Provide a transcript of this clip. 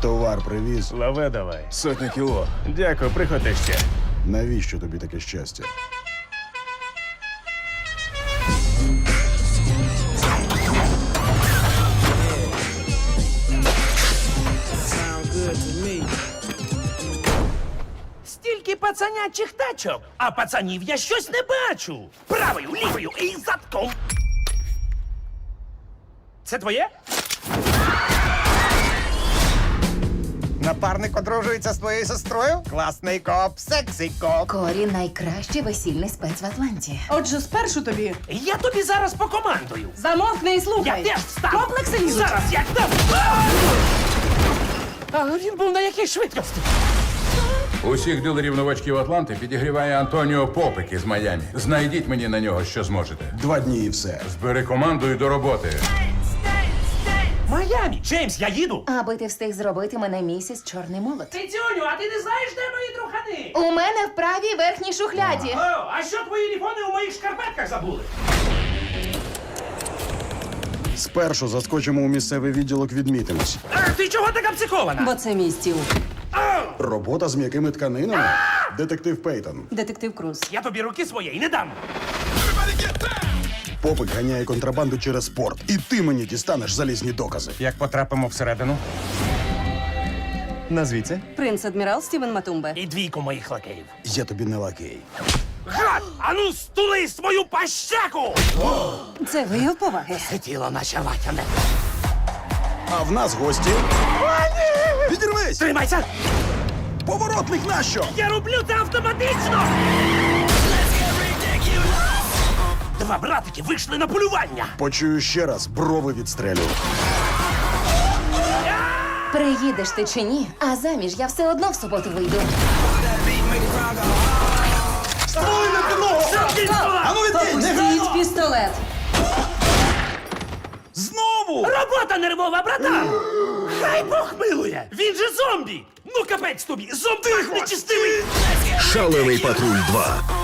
Товар привіз. Лаве давай. Сотня кіло. Дякую, приходьте ще. Навіщо тобі таке щастя? Стільки пацанячих тачок, а пацанів я щось не бачу. Правою, лівою і задком. Це твоє? Напарник одружується з твоєю сестрою? Класний коп, сексі коп. Корі найкращий весільний спец в Атланті. Отже, спершу тобі Я тобі зараз покомандую. замовкни і Я слухай. теж встану. Комплекси лізуть. Зараз як там. А! Але він був на якій швидкості? Усіх дилерів новачків Атланти підігріває Антоніо Попик із Майамі. Знайдіть мені на нього, що зможете. Два дні і все. Збери команду і до роботи. Майамі. Джеймс, я їду. Аби ти встиг зробити мене місіс Чорний молот. Тицюню, а ти не знаєш, де мої трухани? У мене в правій верхній шухляді. О, а що твої ліфони у моїх шкарпетках забули? Спершу заскочимо у місцевий відділок, відмітимось. А, ти чого така психована? Бо це мій стіл. Робота з м'якими тканинами. Детектив Пейтон. Детектив Круз. Я тобі руки своєї не дам. Попик ганяє контрабанду через порт. І ти мені дістанеш залізні докази. Як потрапимо всередину? Назвіться. Принц адмірал Стівен Матумбе. І двійку моїх лакеїв. Я тобі не лакей. Гад! Ану, стули свою пащаку! Це вияв поваги. Це тіло наче ватяне. А в нас гості. Відірвись! Тримайся! Поворотник нащо? Я роблю це автоматично! Два братики вийшли на полювання! Почую ще раз, брови відстрелю. Приїдеш ти чи ні, а заміж я все одно в суботу вийду. Опустіть пістолет. Знову! Робота нервова, братан! Хай Бог милує! Він же зомбі! Ну капець тобі! Зомбі нечистивий! Шалений патруль 2.